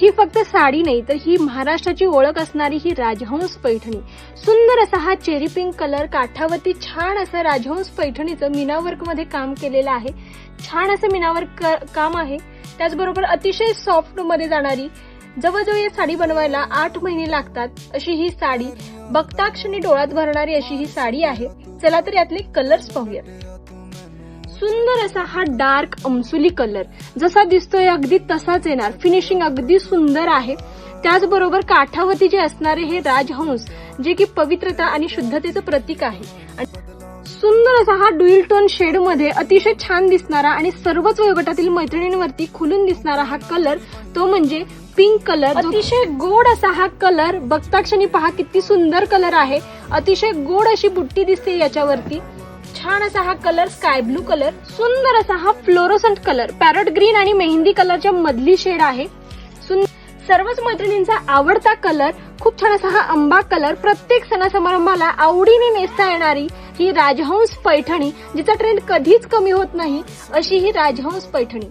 ही फक्त साडी नाही तर ही महाराष्ट्राची ओळख असणारी ही राजहंस पैठणी. सुंदर असा हा चेरी पिंक कलर काठावरती छान असं राजहंस पैठणीचं मीनावर्कमध्ये काम केलेलं आहे. छान असं मीनावर्क काम आहे. त्याचबरोबर अतिशय सॉफ्टमध्ये जाणारी जवळजवळ या साडी बनवायला आठ महिने लागतात अशी ही साडी. बघता क्षणी डोळ्यात भरणारी अशी ही साडी आहे. चला तर यातले कलर्स पाहूयात. सुंदर असा हा डार्क अमसुली कलर. जसा दिसतोय अगदी तसाच येणार. फिनिशिंग अगदी सुंदर आहे. त्याचबरोबर काठावरती जे असणारे हे राजहंस जे की पवित्रता आणि शुद्धतेचं प्रतीक आहे. सुंदर असा हा डुईल टोन शेडमध्ये अतिशय छान दिसणारा आणि सर्वच वयोगटातील मैत्रिणींवरती खुलून दिसणारा हा कलर तो म्हणजे पिंक कलर. अतिशय गोड असा हा कलर बघता क्षणी पहा किती सुंदर कलर आहे. अतिशय गोड अशी बुट्टी दिसते याच्यावरती. छान असा हा कलर स्काय ब्लू कलर सुंदर असा हा फ्लोरोसंट कलर पॅरट ग्रीन आणि मेहंदी कलरच्या मधली शेड आहे. सर्वच मैत्रिणींचा आवडता कलर खूप छान असा हा आंबा कलर प्रत्येक सणासमारंभाला आवडीने नेसता येणारी ही राजहंस पैठणी जिचा ट्रेंड कधीच कमी होत नाही अशी ही राजहंस पैठणी.